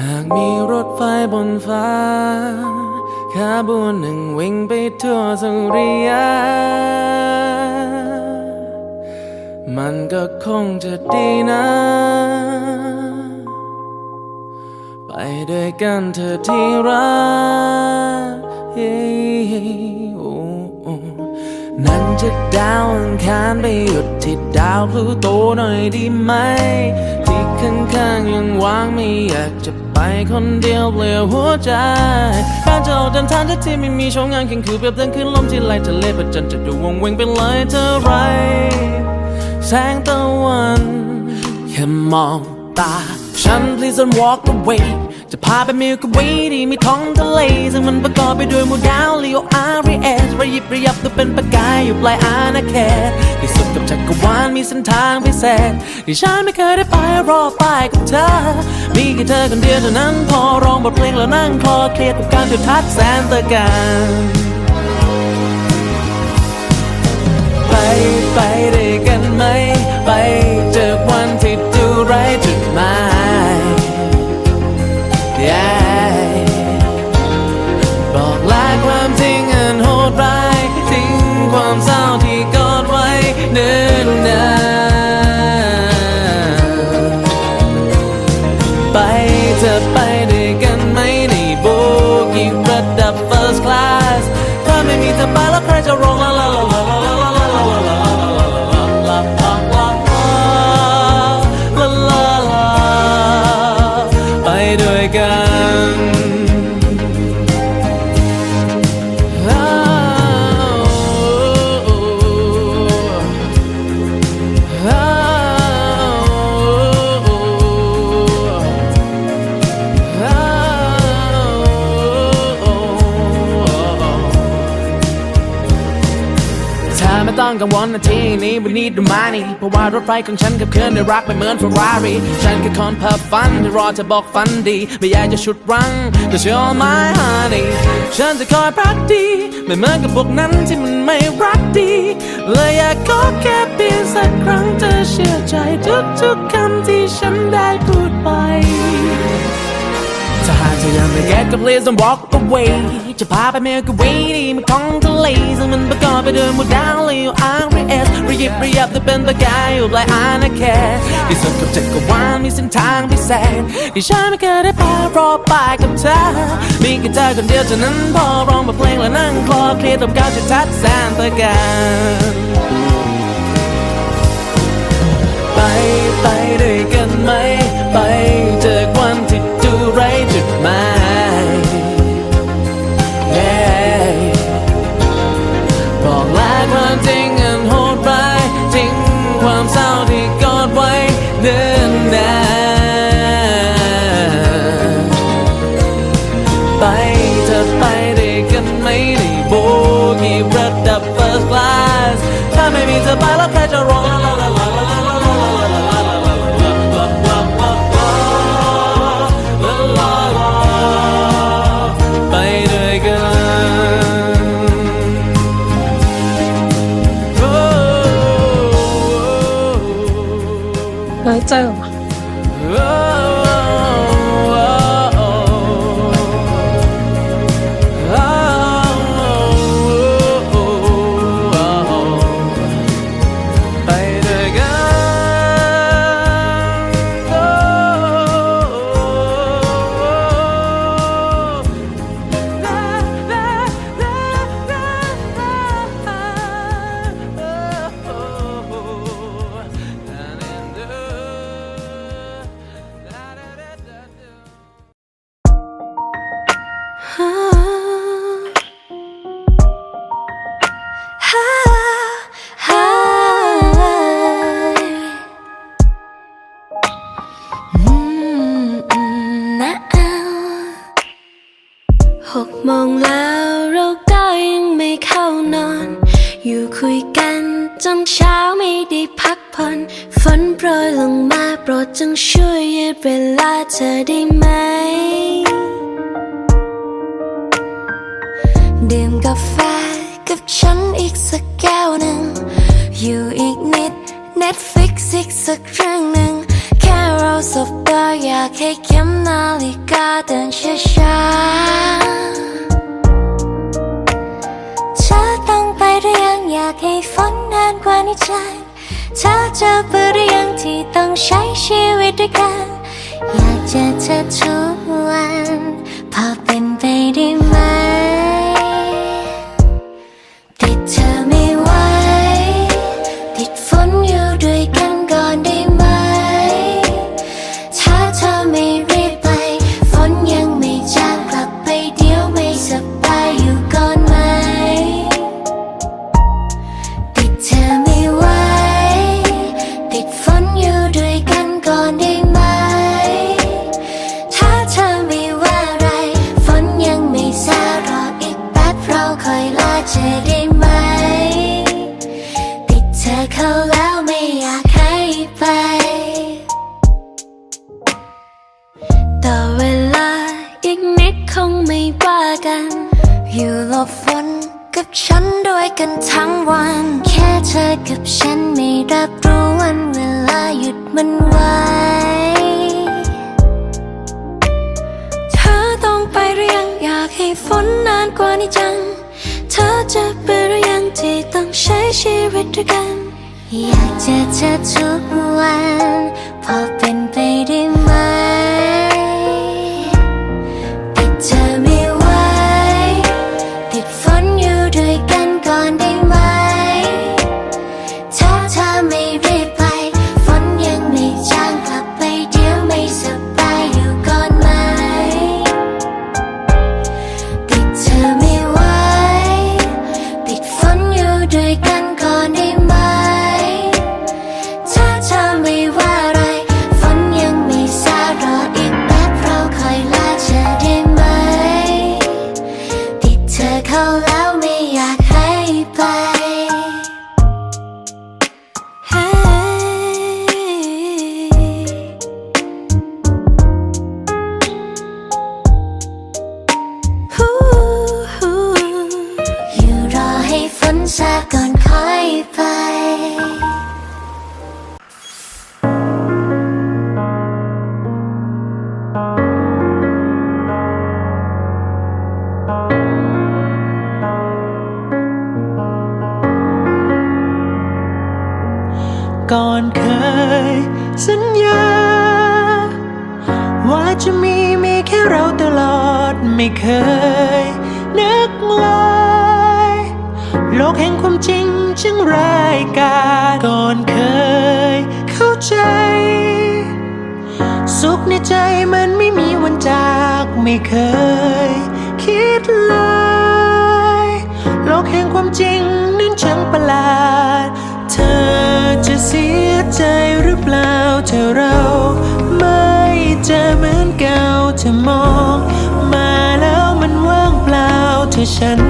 หากมีรถไฟบนฟ้าขบวนหนึ่งวิ่งไปทั่วสุริยะมันก็คงจะดีนะ ไปด้วยกันเธอที่รักนั่นจะดาวอังคารไปหยุดที่ดาวพลูโตหน่อยดีไหม ข้างๆยังวางไม่อยากจะไปคนเดียวเปลี่ยวหัวใจการจะออกเดินทางที่ที่ไม่มีช่องงานแข่งคือเปรียบเดินขึ้นลมที่ไหลทะเลประจันจะดูวงเวงไปเลยเท่าไร แสงตะวันแค่มองตาฉัน please don't walk away จะพาไปมิลก w วีที่มีท้องทะเลซึ่งมันประกอบไปด้วยหมู่ดาวลีโออาร์เอสระยิบระยับตัวเป็นประกายอยู่ปลายอาณาเขตที่สุดกับจักรวาลมีเส้นทางพิเศษที่ฉันไม่เคยได้ไปรอไปกับเธอ มีแค่เธอคนเดียวเท่านั้นพอร้องบทเพลงแล้วนั่งคลอเครียดกับการจุดทัดแสนตะการไปไปด้วยกันไหม ไปเจอวันที่ดูไร้จุดหมาย บอกลาความจริงอันโหดร้ายทิ้งความเศร้าที่กอดไว้เนิ่นนานไปเธอไปด้วยกันไหมในโบกี้ระดับ first class ถ้าไม่มีเธอไป ต้องกังวลนะที่นี้วันนี้ดูมานี่เพราะว่ารถไฟของฉันขับเคลื่อนด้วยรักไม่เหมือนเฟอร์รารี่ฉันแค่คนเพ้อฝันที่รอจะบอกฝันดี ไม่อยากจะชุดรั้งแต่เชื่อ my honey ฉันจะคอยพักดี ไม่เหมือนกับพวกนั้นที่มันไม่รักดีเลยอยากขอแค่เพียงสักครั้งเธอเชื่อใจทุกๆคำที่ฉันได้พูดไป ถ้าหากเธอยังไม่เก็ตก็ please don't walk away จะพาไปเมลกับวีดีมันของทะเลซึ่งมันประกอบไปด้วยหมู่ดาวเลยอาร์เอสระยิบระยับแต่เป็นประกายอยู่ปลายอาณาเขตที่สุดกับจักรวาลมีเส้นทางพิเศษที่ฉันไม่เคยได้ไปรอไปกับเธอมีแค่เธอคนเดียวเท่านั้นพอร้องบทเพลงแล้วนั่งคลอเคลียร์ตบก้าวจะทัดแสนตะการไปไปด้วยกันไหมไปเจอวัน 했자요. าไม่ได้พักผ่อนฝนโปรยลงมาโปรดจงช่วยยืดเวลาเธอได้ไหม ดื่มกาแฟกับฉันอีกสักแก้วหนึ่ง อยู่อีกนิด Netflix อีกสักเรื่องหนึ่ง แค่เราสบตาอยากให้เข็มนาฬิกาเดินช้าๆเธอต้อง อยังอยากให้ฝนนานกว่านี้ใจเธอจะเบื่อหรือยังที่ต้องใช้ชีวิตด้วยกัน อยากเจอเธอทุกวัน ให้ฝนนานกว่านี้จัง เธอจะเบื่อหรือยังที่ต้องใช้ชีวิตด้วยกัน อยากเจอเธอทุกวัน พอเป็นไปได้ไหม ซาก่อนค่อย กแห่งความจริงช่างร้ายกาจก่อนเคยเข้าใจ สุขในใจมันไม่มีวันจากไม่เคยคิดเลย โลกแห่งความจริงนั้นช่างประหลาด เธอจะเสียใจหรือเปล่าถ้าเราไม่จอเหมือนเก่าเธอมอง มาแล้วมันว่างเปล่าเธอฉัน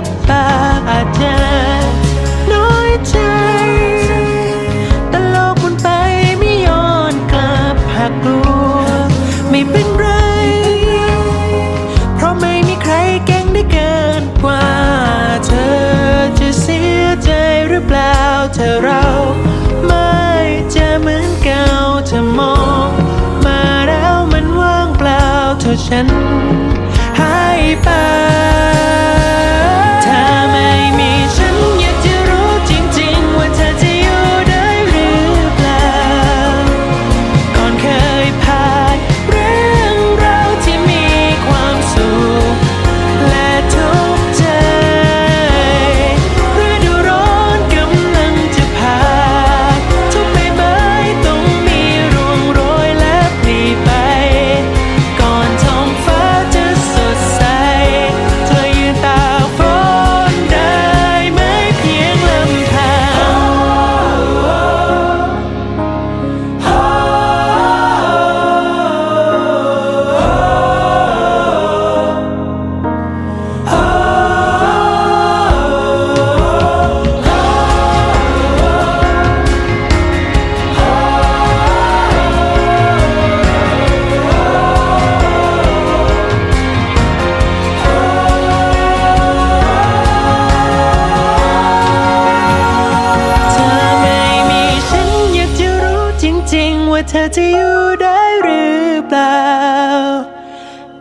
รับปากอาจจะน้อยใจ แต่โลกมุนไปไม่ย้อนกลับหากกลัว ไม่เป็นไร เพราะไม่มีใครเก่งได้เกินกว่าเธอจะเสียใจหรือเปล่าถ้าเราไม่จะเหมือนเก่าเธอมองมาแล้วมันว่างเปล่าเธอฉันหายไป เธอจะอยู่ได้หรือเปล่า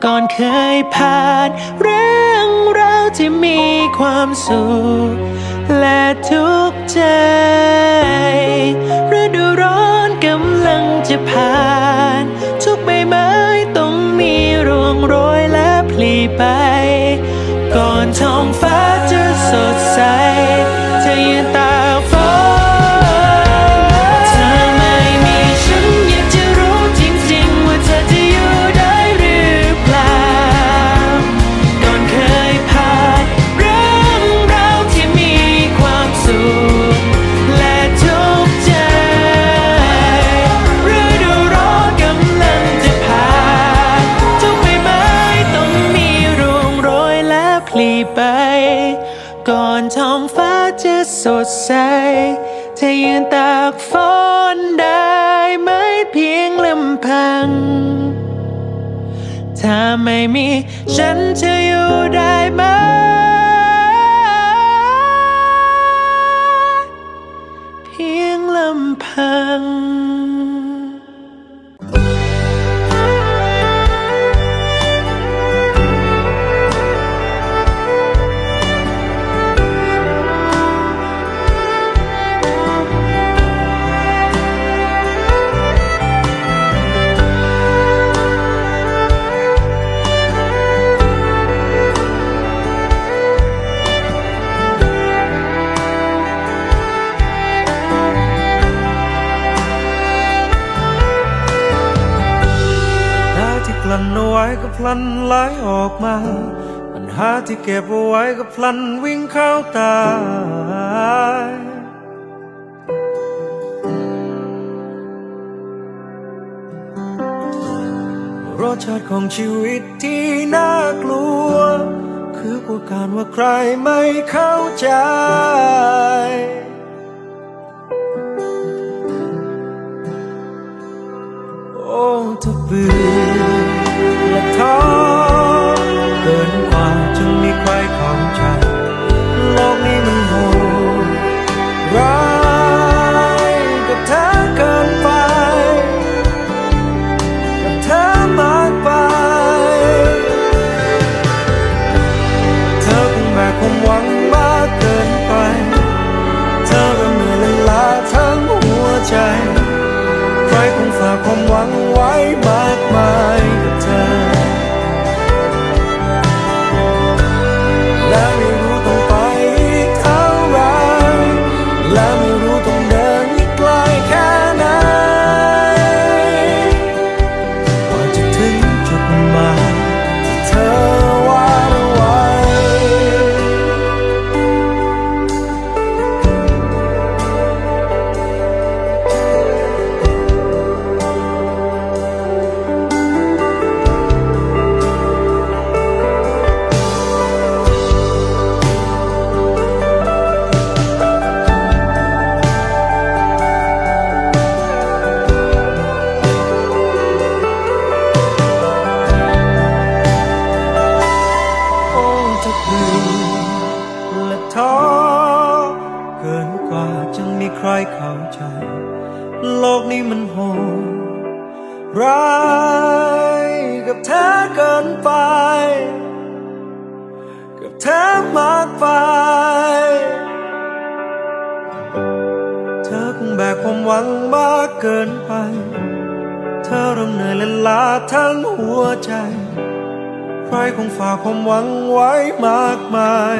ก่อนเคยผ่านเรื่องราวที่มีความสุขและทุกใจฤดูร้อนกำลังจะผ่าน ทุกใบไม้ต้องมีร่วงโรยและพลีไป ก่อนท้องฟ้าจะสดใสำพัง ถ้าไม่มีฉันจะอยู่ได้ไหม เพียงลำพัง พลันไหลออกมา ปัญหาที่เก็บเอาไว้ก็พลันวิ่งเข้าตารสชาติของชีวิตที่น่ากลัว คือกลัวการว่าใครไม่เข้าใจ โอ้ถ้าเบื่อ และ ท้อเกินกว่าจะมีใครเข้าใจ โลกนี้มันโหดร้ายกับเธอเกินไป กับเธอมากไป เธอคงแบกความหวังมากเกินไป เธอเริ่มเหนื่อยและล้าทั้งหัวใจ ใครคงฝากความหวังไว้มากมาย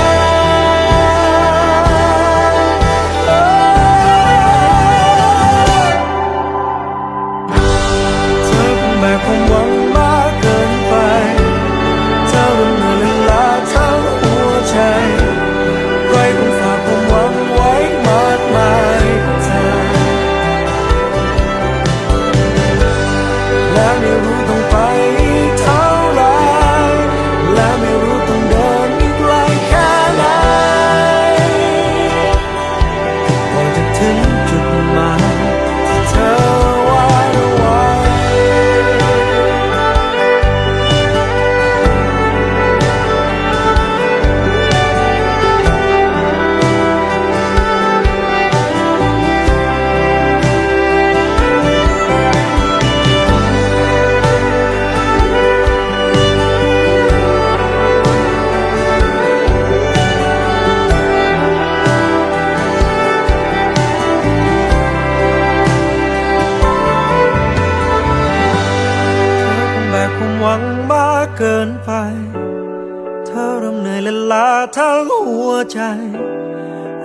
และ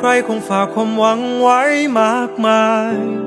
ใครคงฝากความหวังไว้มากมาย